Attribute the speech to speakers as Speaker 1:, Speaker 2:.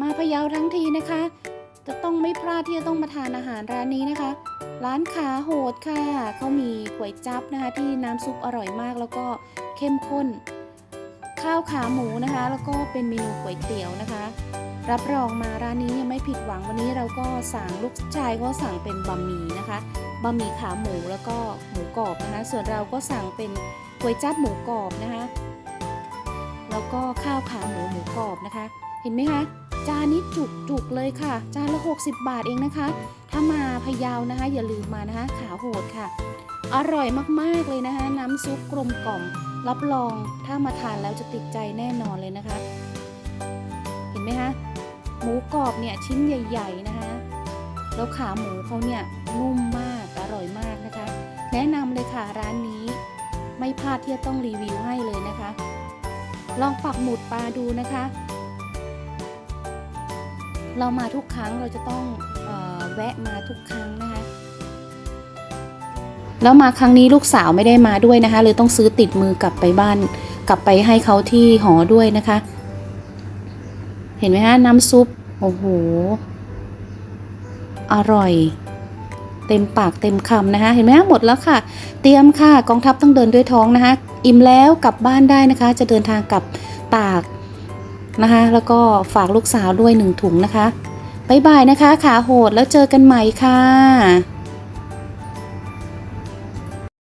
Speaker 1: มาพะเยาทั้งทีนะคะ จะต้องไม่พลาดที่จะต้องมาทานอาหารร้านนี้นะคะ ร้านขาโหดค่ะเขามีก๋วยจั๊บนะคะ ที่น้ำซุปอร่อยมากแล้วก็เข้มข้น ข้าวขาหมูนะคะ แล้วก็เป็นเมนูก๋วยเตี๋ยวนะคะ รับรองมาร้านนี้เนี่ยไม่ผิดหวังวันนี้เราก็สั่งลูกชายก็สั่งเป็นบะหมี่นะคะบะหมี่ขาหมูแล้วก็หมูกรอบนะคะ ส่วนเราก็สั่งเป็นก๋วยจั๊บหมูกรอบนะคะ แล้วก็ข้าวขาหมูหมูกรอบนะคะ เห็นไหมคะ จานนี้จุกจุกๆเลยค่ะ จานละ 60 บาทเองนะคะ ถ้ามาพะเยานะคะ อย่าลืมมานะคะ ขาโหดค่ะ อร่อยมากๆเลยนะคะ น้ำซุปกลมกล่อม รับรองถ้ามาทานแล้วจะติดใจแน่นอนเลยนะคะ เห็นไหมคะหมูกรอบเนี่ยชิ้นใหญ่ ๆนะคะ แล้วขาหมูเขาเนี่ยนุ่มมากอร่อยมากนะคะ แนะนำเลยค่ะร้านนี้ ไม่พลาดที่จะต้องรีวิวให้เลยนะคะ ลองปักหมุดปลาดูนะคะ เรามาทุกครั้งเราจะต้องออแวะมาทุกครั้งนะคะ แล้วมาครั้งนี้ลูกสาวไม่ได้มาด้วยนะคะเลยต้องซื้อติดมือกลับไปบ้าน กลับไปให้เขาที่หอด้วยนะคะ เห็นไหมฮะน้ำซุปโอ้โหอร่อย เต็มปากเต็มคำนะคะ เห็นไหมฮะหมดแล้วค่ะ เตรียมค่ะกองทัพต้องเดินด้วยท้องนะคะ อิ่มแล้วกลับบ้านได้นะคะ จะเดินทางกลับตาก นะคะ แล้วก็ฝากลูกสาวด้วยหนึ่งถุงนะคะบ๊ายบายนะคะ ขาโหดแล้วเจอกันใหม่ค่ะ